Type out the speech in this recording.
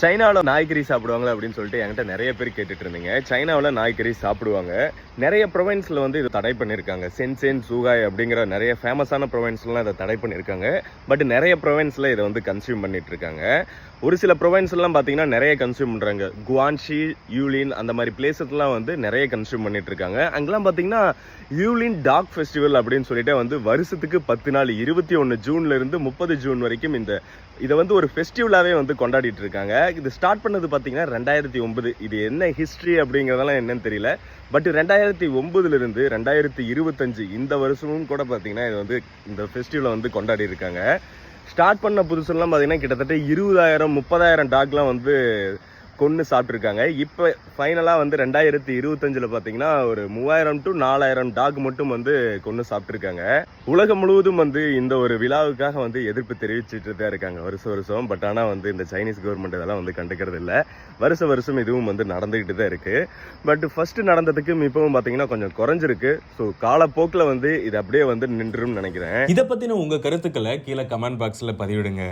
சைனாவில் நாய்க்கறி சாப்பிடுவாங்களா அப்படின்னு சொல்லிட்டு என்கிட்ட நிறைய பேர் கேட்டுட்டு இருந்தீங்க. சைனாவில் நாய்கறி சாப்பிடுவாங்க. நிறைய ப்ரொவின்ஸில் வந்து இது தடை பண்ணியிருக்காங்க. சென்சென் சூகாய் அப்படிங்கிற நிறைய ஃபேமஸான ப்ரொவின்ஸ்லாம் இதை தடை பண்ணியிருக்காங்க. பட் நிறைய ப்ரொவின்ஸில் இதை வந்து கன்சியூம் பண்ணிட்டு இருக்காங்க ஒரு சில ப்ரொவின்ஸ்லாம் பார்த்தீங்கன்னா நிறைய கன்சியூம் பண்ணுறாங்க குவான்ஷி யூலின் அந்த மாதிரி பிளேசஸ்லாம் வந்து நிறைய கன்சியூம் பண்ணிட்டு இருக்காங்க அங்கெல்லாம் பார்த்தீங்கன்னா யூலின் டாக் ஃபெஸ்டிவல் அப்படின்னு சொல்லிட்டு வந்து வருஷத்துக்கு பத்து நாள் இருபத்தி ஒன்று ஜூன்லேருந்து முப்பது ஜூன் வரைக்கும் இந்த இதை வந்து ஒரு ஃபெஸ்டிவலாகவே வந்து கொண்டாடிட்டு இருக்காங்க இது ஸ்டார்ட் பண்ணது பார்த்தீங்கன்னா ரெண்டாயிரத்தி ஒன்பது. இது என்ன ஹிஸ்ட்ரி அப்படிங்கிறதெல்லாம் என்னன்னு தெரியல. பட் ரெண்டாயிரத்தி ஒன்பதுல இருந்து ரெண்டாயிரத்தி இருபத்தஞ்சு இந்த வருஷமும் கூட பார்த்தீங்கன்னா இது வந்து இந்த ஃபெஸ்டிவலை வந்து கொண்டாடி இருக்காங்க ஸ்டார்ட் பண்ண புதுசுலாம் பார்த்தீங்கன்னா கிட்டத்தட்ட இருபதாயிரம் முப்பதாயிரம் டாக்லாம் வந்து கொன்று சாப்பிட்ருக்காங்க இப்போ ஃபைனலாக வந்து ரெண்டாயிரத்தி இருபத்தஞ்சில் பார்த்தீங்கன்னா ஒரு மூவாயிரம் டு நாலாயிரம் டாக் மட்டும் வந்து கொன்று சாப்பிட்ருக்காங்க உலகம் முழுவதும் வந்து இந்த ஒரு விழாவுக்காக வந்து எதிர்ப்பு தெரிவிச்சுட்டு தான் இருக்காங்க வருஷம் வருஷம். பட் ஆனால் வந்து இந்த சைனீஸ் கவர்மெண்ட் இதெல்லாம் வந்து கண்டுக்கிறது இல்லை. வருஷ வருஷம் இதுவும் வந்து நடந்துக்கிட்டு தான் இருக்குது பட் ஃபஸ்ட்டு நடந்ததுக்கும் இப்போவும் பார்த்தீங்கன்னா கொஞ்சம் குறைஞ்சிருக்கு. ஸோ காலப்போக்கில் வந்து இது அப்படியே வந்து நின்றும் நினைக்கிறேன். இதை பற்றின உங்கள் கருத்துக்களை கீழே கமெண்ட் பாக்ஸில் பதிவிடுங்க.